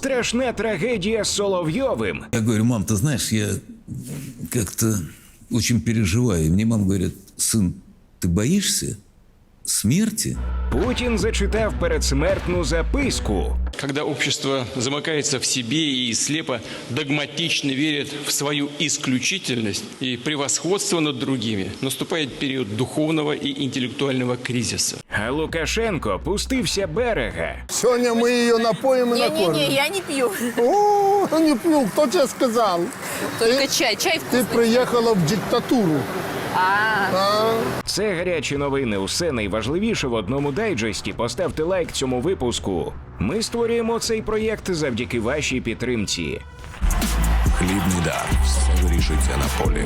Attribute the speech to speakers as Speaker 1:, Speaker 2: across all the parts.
Speaker 1: Страшна трагедія з Соловйовим.
Speaker 2: Я говорю, мам, ты знаешь, я как-то очень переживаю. И мне мама говорит, сын, ты боишься смерти?
Speaker 1: Путін зачитав передсмертну записку.
Speaker 3: Когда общество замыкается в себе и слепо догматично верит в свою исключительность и превосходство над другими, наступает период духовного и интеллектуального кризиса.
Speaker 1: А Лукашенко пустився берега.
Speaker 4: Сегодня мы ее напоим и
Speaker 5: Не-не-не,
Speaker 4: накормим.
Speaker 5: я не пью.
Speaker 4: О, не пью, кто тебе сказал?
Speaker 5: Только чай. Чай
Speaker 4: Ты
Speaker 5: вкусный.
Speaker 4: приехала в диктатуру.
Speaker 1: Це гарячі новини. Усе найважливіше в одному дайджесті. Поставте лайк цьому випуску. Ми створюємо цей проєкт завдяки вашій підтримці.
Speaker 6: Хлібний дар. Все вирішується на полі.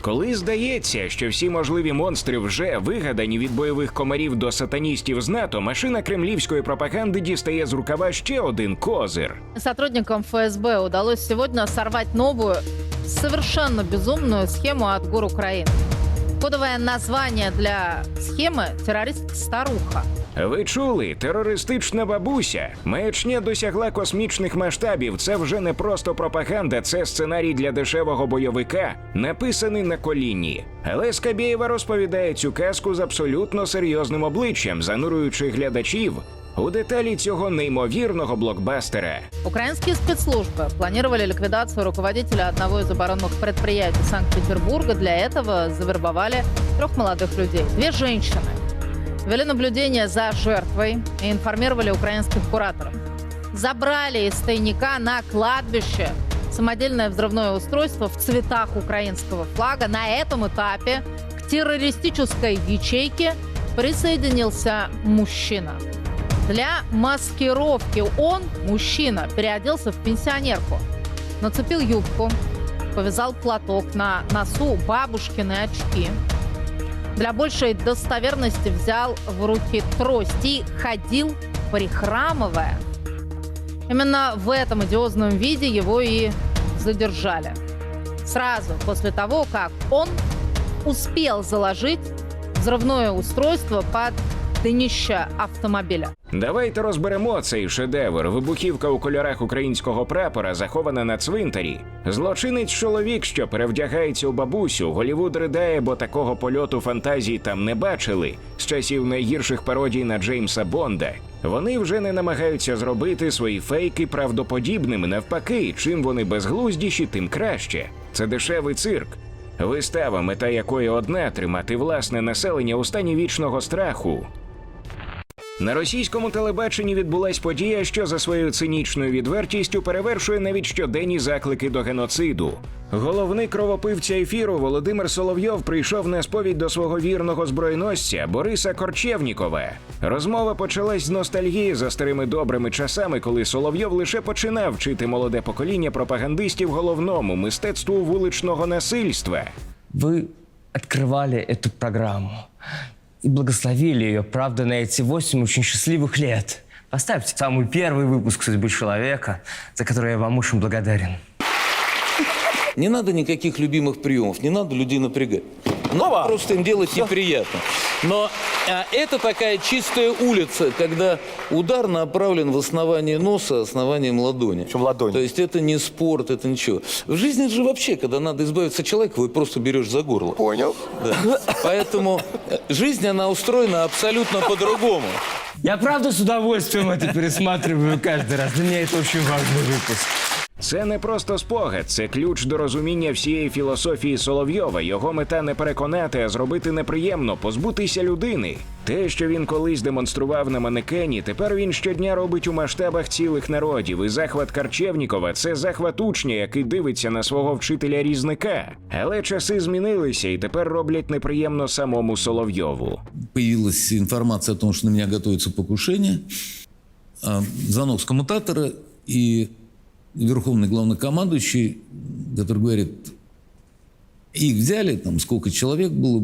Speaker 1: Коли здається, що всі можливі монстри вже вигадані від бойових комарів до сатаністів з НАТО, машина кремлівської пропаганди дістає з рукава ще один козир.
Speaker 7: Сотрудникам ФСБ удалось сегодня сорвать новую, совершенно безумную схему от ГУР Украины. Название для схемы «Террорист-старуха».
Speaker 1: Ви чули, терористична бабуся. Маячня досягла космічних масштабів. Це вже не просто пропаганда, це сценарій для дешевого бойовика, написаний на коліні. Але Скабєєва розповідає цю казку з абсолютно серйозним обличчям, занурюючи глядачів у деталі цього неймовірного блокбастера.
Speaker 7: Украинские спецслужбы планировали ликвидацию руководителя одного из оборонных предприятий Санкт-Петербурга. Для этого завербовали трех молодых людей. Две женщины Вели наблюдение за жертвой и информировали украинских кураторов. Забрали из тайника на кладбище самодельное взрывное устройство в цветах украинского флага. На этом этапе к террористической ячейке присоединился мужчина. Для маскировки он, мужчина, переоделся в пенсионерку. Нацепил юбку, повязал платок на носу бабушкины очки. Для большей достоверности взял в руки трость и ходил, прихрамывая. Именно в этом идиозном виде его и задержали. Сразу после того, как он успел заложить взрывное устройство под днище автомобиля.
Speaker 1: Давайте розберемо цей шедевр. Вибухівка у кольорах українського прапора захована на цвинтарі. Злочинець чоловік, що перевдягається у бабусю. Голівуд ридає, бо такого польоту фантазій там не бачили з часів найгірших пародій на Джеймса Бонда. Вони вже не намагаються зробити свої фейки правдоподібними. Навпаки, чим вони безглуздіші, тим краще. Це дешевий цирк. Вистава, мета якої одна тримати власне населення у стані вічного страху. На російському телебаченні відбулась подія, що за своєю цинічною відвертістю перевершує навіть щоденні заклики до геноциду. Головний кровопивця ефіру Володимир Соловйов прийшов на сповідь до свого вірного збройносця Бориса Корчевнікова. Розмова почалась з ностальгії за старими добрими часами, коли Соловйов лише починав вчити молоде покоління пропагандистів головному мистецтву вуличного насильства.
Speaker 8: Вы открывали эту программу и благословили ее, правда, на эти восемь очень счастливых лет. Поставьте самый первый выпуск «Судьбы человека», за который я вам очень благодарен.
Speaker 2: Не надо никаких любимых приемов, не надо людей напрягать. Надо просто им делать неприятно. Но а, это такая чистая улица, когда удар направлен в основание носа основанием ладони.
Speaker 4: Причем ладонь.
Speaker 2: То есть это не спорт, это ничего. В жизни же вообще, когда надо избавиться от человека, вы просто берешь за горло.
Speaker 4: Понял.
Speaker 2: Да. Поэтому э, жизнь, она устроена абсолютно по-другому.
Speaker 8: Я правда с удовольствием это пересматриваю каждый раз. Для меня это очень важный выпуск.
Speaker 1: Це не просто спогад, це ключ до розуміння всієї філософії Соловйова. Його мета не переконати, а зробити неприємно, позбутися людини. Те, що він колись демонстрував на манекені, тепер він щодня робить у масштабах цілих народів. І захват Карчевнікова це захват учня, який дивиться на свого вчителя різника. Але часи змінилися і тепер роблять неприємно самому Соловйову.
Speaker 2: Появилась информация о том, что на меня готовится покушение. А, Звонок с коммутатора и верховный главнокомандующий, который говорит, их взяли, там сколько человек было,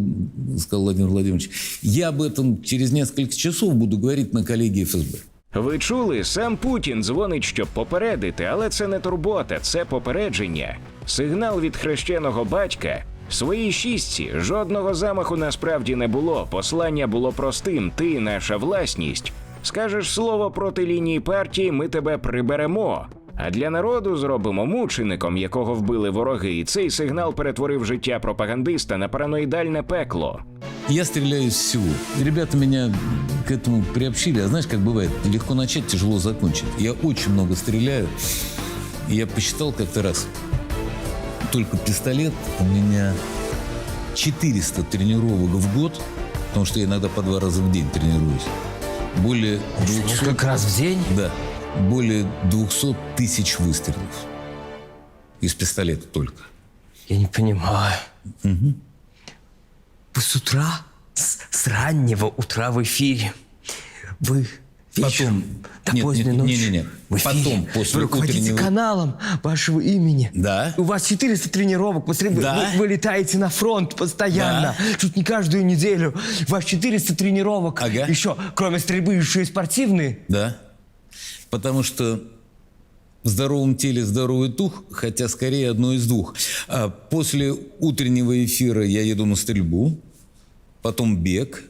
Speaker 2: сказал Владимир Владимирович, я об этом через несколько часов буду говорить на коллегии ФСБ.
Speaker 1: Ви чули, сам Путін дзвонить, щоб попередити, але це не турбота, це попередження. Сигнал від хрещеного батька. Своїй шістці жодного замаху насправді не було. Послання було простим: ти наша власність. Скажеш слово проти лінії партії, ми тебе приберемо. А для народу зробимо мучеником, якого вбили вороги, і цей сигнал перетворив життя пропагандиста на параноїдальне пекло.
Speaker 2: Я стреляю из всего. И Ребята меня к этому приобщили. А знаешь, как бывает, легко начать, тяжело закончить. Я очень много стреляю. И я посчитал как-то раз, только пистолет у меня 400 тренировок в год, потому что я иногда по два раза в день тренируюсь. Более 200...
Speaker 8: Несколько раз в день?
Speaker 2: Да. Более 200 тысяч выстрелов. Из пистолета только.
Speaker 8: Я не понимаю. Вы с утра, с, с раннего утра в эфире. Вы вечером до
Speaker 2: Нет,
Speaker 8: поздней
Speaker 2: нет,
Speaker 8: ночи
Speaker 2: не-не-не.
Speaker 8: в эфире.
Speaker 2: Потом, после
Speaker 8: Вы руководите
Speaker 2: утреннего-
Speaker 8: каналом вашего имени.
Speaker 2: Да.
Speaker 8: У вас 400 тренировок. После
Speaker 2: Да.
Speaker 8: вы, вы летаете на фронт постоянно. Чуть не каждую неделю. У вас 400 тренировок.
Speaker 2: Ага.
Speaker 8: Еще, кроме стрельбы, еще и спортивные.
Speaker 2: Да. Потому что в здоровом теле здоровый дух, хотя скорее одно из двух. А после утреннего эфира я еду на стрельбу, потом бег,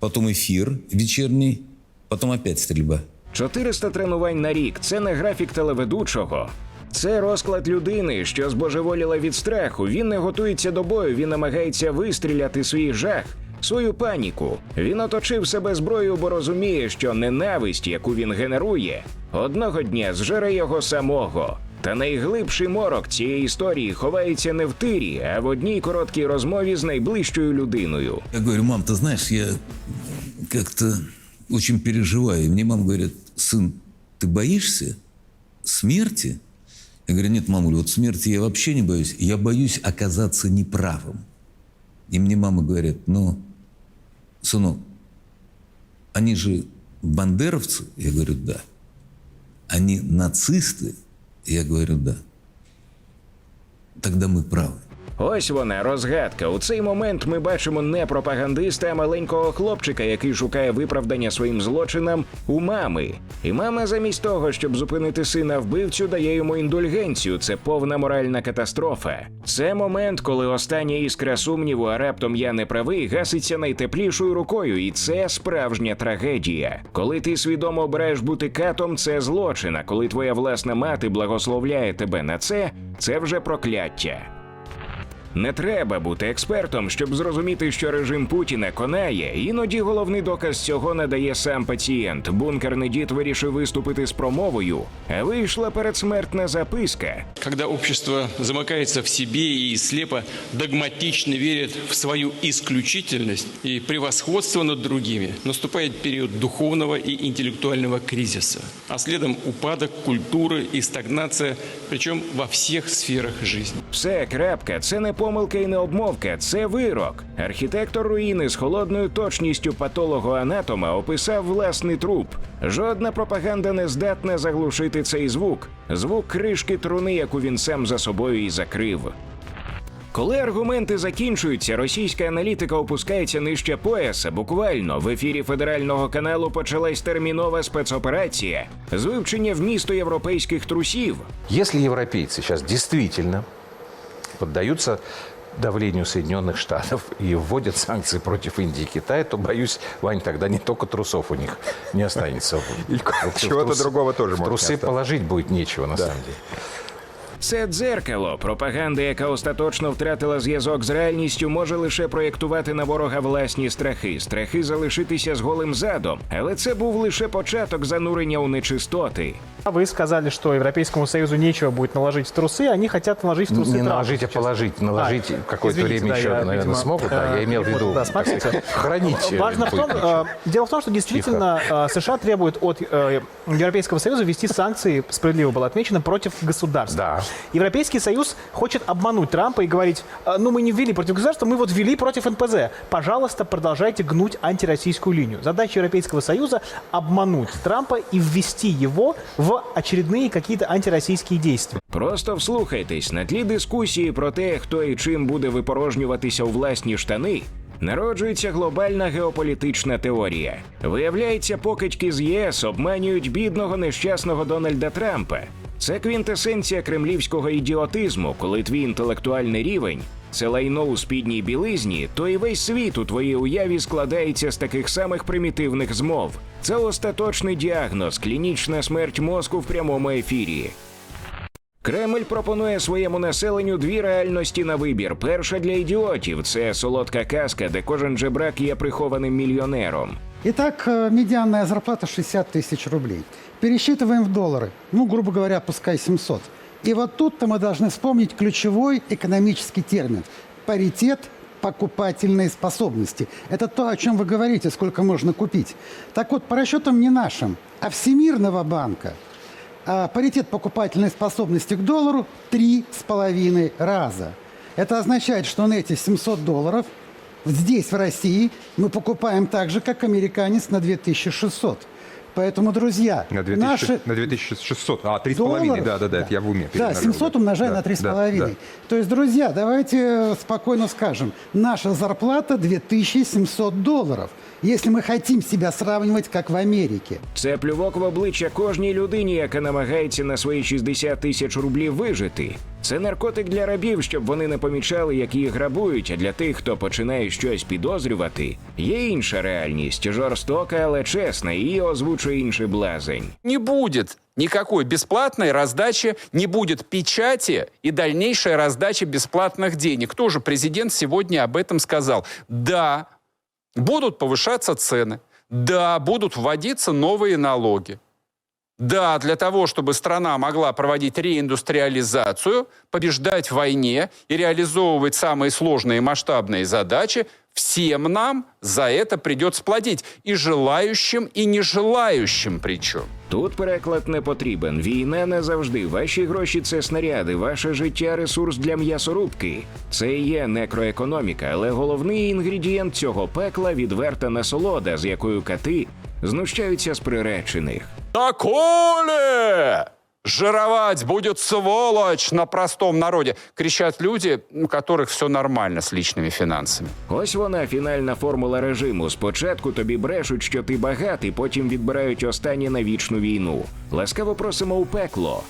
Speaker 2: потом эфир вечерний, потом опять стрельба.
Speaker 1: 400 тренувань на рік це не графік телеведучого. Це розклад людини, що збожеволіла від страху. Він не готується до бою, він намагається вистріляти свій жах, свою паніку. Він оточив себе зброєю, бо розуміє, що ненависть, яку він генерує, одного дня зжере його самого. Та найглибший морок цієї історії ховається не в тирі, а в одній короткій розмові з найближчою людиною.
Speaker 2: Я говорю, мам, ты знаешь, я как-то очень переживаю. И мне мама говорит, сын, ты боишься смерти? Я говорю, нет, мамуль, вот смерти я вообще не боюсь. Я боюсь оказаться неправым. И мне мама говорит, ну, сынок, они же бандеровцы? Я говорю, да. Они нацисты? Я говорю, да. Тогда мы правы.
Speaker 1: Ось вона розгадка. У цей момент ми бачимо не пропагандиста, а маленького хлопчика, який шукає виправдання своїм злочинам у мами. І мама, замість того, щоб зупинити сина вбивцю, дає йому індульгенцію. Це повна моральна катастрофа. Це момент, коли остання іскра сумніву, а раптом я не правий, гаситься найтеплішою рукою, і це справжня трагедія. Коли ти свідомо обираєш бути катом, це злочин. А коли твоя власна мати благословляє тебе на це, це вже прокляття. Не треба бути експертом, щоб зрозуміти, що режим Путіна конає. Іноді головний доказ цього надає сам пацієнт. Бункерний дід вирішив виступити з промовою, а вийшла передсмертна записка.
Speaker 3: Когда общество замыкается в себе и слепо догматично верит в свою исключительность и превосходство над другими, наступает период духовного и интеллектуального кризиса, а следом упадок культуры и стагнация, причем во всех сферах жизни.
Speaker 1: Все, крапка, це не помилка і не обмовка, це вирок. Архітектор руїни з холодною точністю патолого-анатома описав власний труп. Жодна пропаганда не здатна заглушити цей звук. Звук кришки труни, яку він сам за собою і закрив. Коли аргументи закінчуються, російська аналітика опускається нижче пояса. Буквально в ефірі федерального каналу почалась термінова спецоперація з вивчення вмісту європейських трусів.
Speaker 9: Если европейцы сейчас действительно поддаются давлению Соединенных Штатов и вводят санкции против Индии и Китая, то, боюсь, Вань, тогда не только трусов у них не останется.
Speaker 10: И
Speaker 9: В
Speaker 10: чего-то
Speaker 9: трусы-
Speaker 10: другого тоже
Speaker 9: В
Speaker 10: может не
Speaker 9: трусы
Speaker 10: остаться.
Speaker 9: положить будет нечего, на самом деле.
Speaker 1: Це дзеркало. Пропаганда, яка остаточно втратила зв'язок з реальністю, може лише проєктувати на ворога власні страхи, страхи залишитися з голим задом. Але це був лише початок занурення у нечистоти.
Speaker 11: Вы сказали, что Европейскому Союзу нечего будет наложить в трусы, они хотят наложить в трусы
Speaker 9: Не
Speaker 11: Трампа
Speaker 9: наложить, а
Speaker 11: сейчас.
Speaker 9: положить. Наложить
Speaker 11: А,
Speaker 9: какое-то
Speaker 11: извините,
Speaker 9: время
Speaker 11: да,
Speaker 9: еще,
Speaker 11: я,
Speaker 9: наверное,
Speaker 11: видимо,
Speaker 9: смогут. Да, я имел в
Speaker 11: э,
Speaker 9: виду
Speaker 11: да,
Speaker 9: так
Speaker 11: смотрите.
Speaker 9: сказать, хранить. э,
Speaker 11: Важно в том,
Speaker 9: будет
Speaker 11: э, дело в том, что действительно э, США требуют от э, Европейского Союза ввести санкции, справедливо было отмечено, против государств.
Speaker 9: Да.
Speaker 11: Европейский Союз хочет обмануть Трампа и говорить, «Э, ну мы не ввели против государства, мы вот ввели против НПЗ. Пожалуйста, продолжайте гнуть антироссийскую линию. Задача Европейского Союза обмануть Трампа и ввести его в очередные какие-то антироссийские действия.
Speaker 1: Просто вслухайтесь на тлі дискусії про те, хто і чим буде випорожнюватися у власні штани. Народжується глобальна геополітична теорія. Виявляється, покидьки з ЄС обманюють бідного нещасного Дональда Трампа. Це квінтесенція кремлівського ідіотизму, коли твій інтелектуальний рівень це лайно у спідній білизні, то і весь світ у твоїй уяві складається з таких самих примітивних змов. Це остаточний діагноз, клінічна смерть мозку в прямому ефірі. Кремль пропонує своєму населенню дві реальності на вибір. Перша для ідіотів це солодка казка, де кожен жебрак є прихованим мільйонером.
Speaker 10: Итак, э, медианная зарплата 60 тысяч рублей. Пересчитываем в доллары. Ну, грубо говоря, пускай 700. И вот тут-то мы должны вспомнить ключевой экономический термин – паритет покупательной способности. Это то, о чем вы говорите, сколько можно купить. Так вот, по расчетам не нашим, а Всемирного банка, а, паритет покупательной способности к доллару три с половиной раза. Это означает, что на эти 700 долларов здесь, в России, мы покупаем так же, как американец на 2600. Поэтому, друзья,
Speaker 12: На 2000,
Speaker 10: наши
Speaker 12: на 2600. А, 3,5,
Speaker 10: долларов,
Speaker 12: да, да, да, это я в уме.
Speaker 10: Да,
Speaker 12: перемножил,
Speaker 10: 700 умножаем
Speaker 12: Да,
Speaker 10: на 3,5.
Speaker 12: да, да.
Speaker 10: То есть, друзья, давайте э, спокойно скажем, наша зарплата 2700 долларов, если мы хотим себя сравнивать, как в Америке.
Speaker 1: Це плювок в обличчя кожній людині, яка намагається на свої 60 тисяч рублів вижити. Це наркотик для рабів, щоб вони не помічали, як їх грабують. А для тих, хто починає щось підозрювати, є інша реальність, жорстока, але чесна. і Її озвучує інший блазень.
Speaker 13: Не будет никакой бесплатной раздачи, не будет печати и дальнейшая раздача бесплатных денег. Тоже президент сегодня об этом сказал. Да, будут повышаться цены. Да, будут вводиться новые налоги. Да, для того, чтобы страна могла проводить реиндустриализацию, побеждать в войне и реализовывать самые сложные и масштабные задачи, всем нам за это придется платить. И желающим, и нежелающим причем.
Speaker 1: Тут переклад не потрібен. Війна не завжди. Ваші гроші це снаряди, ваше життя ресурс для м'ясорубки. Це і є некроекономіка, але головний інгредієнт цього пекла відверта насолода, з якою кати знущаються з приречених.
Speaker 13: «Доколе! Жировать будет сволочь на простом народе!» Кричат люди, у которых все нормально с личными финансами.
Speaker 1: Ось вона фінальна формула режиму. Спочатку тобі брешуть, що ти багатий, потім відбирають останнє на вічну війну. Ласкаво просимо у пекло.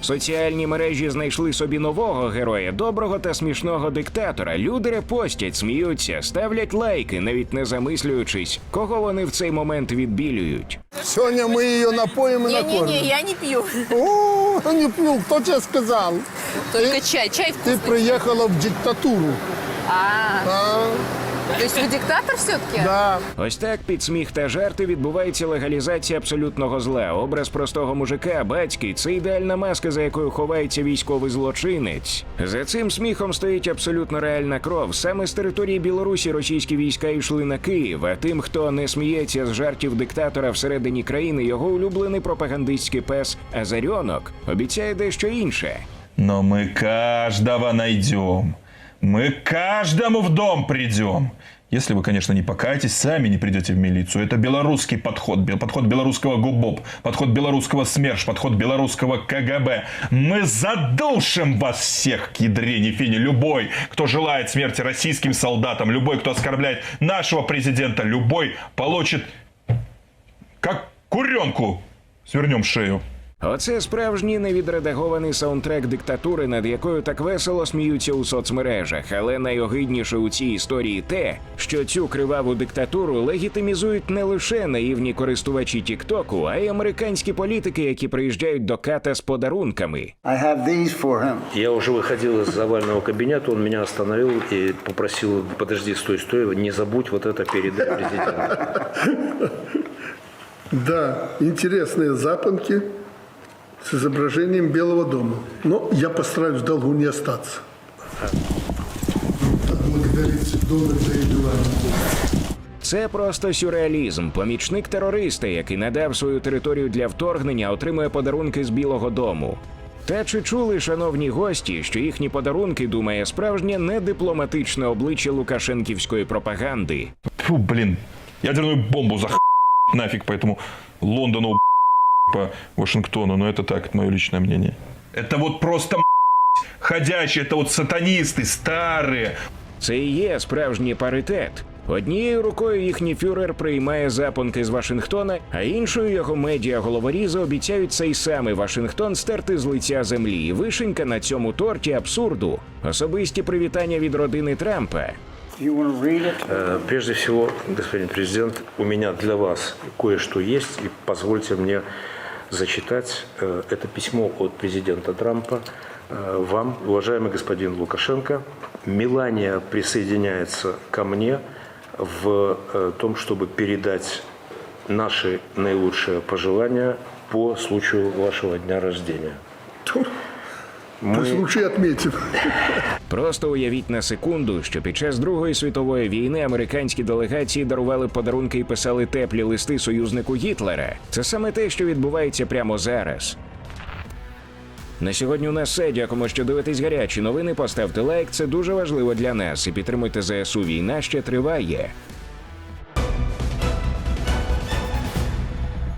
Speaker 1: Соціальні мережі знайшли собі нового героя, доброго та смішного диктатора. Люди репостять, сміються, ставлять лайки, навіть не замислюючись, кого вони в цей момент відбілюють.
Speaker 4: Сегодня мы ее напоим и
Speaker 5: Не-не-не,
Speaker 4: накормим.
Speaker 5: я не пью.
Speaker 4: О, не пью, кто тебе сказал?
Speaker 5: Только чай. Чай
Speaker 4: Ты
Speaker 5: вкусный.
Speaker 4: приехала в диктатуру.
Speaker 5: А,
Speaker 4: А,
Speaker 5: то есть вы диктатор все-таки?
Speaker 4: да.
Speaker 1: Ось так під сміх та жарти відбувається легалізація абсолютного зла. Образ простого мужика, батьки це ідеальна маска, за якою ховається військовий злочинець. За цим сміхом стоїть абсолютно реальна кров. Саме з території Білорусі російські війська йшли на Київ. А тим, хто не сміється з жартів диктатора всередині країни, його улюблений пропагандистський пес Азарьонок обіцяє дещо інше.
Speaker 14: Но мы каждого найдем. Мы каждому в дом придем. Если вы, конечно, не покаетесь, сами не придете в милицию. Это белорусский подход, подход белорусского ГУБОП, подход белорусского СМЕРШ, подход белорусского КГБ. Мы задушим вас всех к ядрене фини. Любой, кто желает смерти российским солдатам, любой, кто оскорбляет нашего президента, любой получит как куренку. Свернем шею.
Speaker 1: Оце справжній невідредагований саундтрек диктатури, над якою так весело сміються у соцмережах. Але найогидніше у цій історії те, що цю криваву диктатуру легітимізують не лише наївні користувачі Тіктоку, а й американські політики, які приїжджають до ката з подарунками.
Speaker 15: Я уже выходил из овального кабинета, он меня остановил и попросил, подожди, стой, стой, не забудь вот это передай президенту.
Speaker 4: Да, интересные запонки с изображением Белого дома. Но я постараюсь в долгу не остаться. Благодарить доллар за
Speaker 1: Це просто сюрреалізм. Помічник терориста, який надав свою територію для вторгнення, отримує подарунки з Білого Дому. Та чи чули, шановні гості, що їхні подарунки думає справжнє недипломатичне обличчя лукашенківської пропаганди?
Speaker 14: Фу, блин, ядерную бомбу за нафиг по этому Лондону, по Вашингтону, но это так, это мое личное мнение. Это вот просто ходячие, это вот сатанисты, старые.
Speaker 1: Це і є справжній паритет. Однією рукою їхній фюрер приймає запонки з Вашингтона, а іншою його медіа головорізи обіцяють цей самий Вашингтон стерти з лиця землі. І вишенька на цьому торті абсурду. Особисті привітання від родини Трампа.
Speaker 15: Э, Прежде всего, господин президент, у меня для вас кое-что есть, и позвольте мне зачитать э, это письмо от президента Трампа э, вам, уважаемый господин Лукашенко. Мелания присоединяется ко мне в э, том, чтобы передать наши наилучшие пожелания по случаю вашего дня рождения.
Speaker 4: По случаю отметим.
Speaker 1: Просто уявіть на секунду, що під час Другої світової війни американські делегації дарували подарунки і писали теплі листи союзнику Гітлера. Це саме те, що відбувається прямо зараз. На сьогодні у нас все. Дякуємо, що дивитесь гарячі новини. Поставте лайк, це дуже важливо для нас. І підтримуйте ЗСУ. Війна ще триває.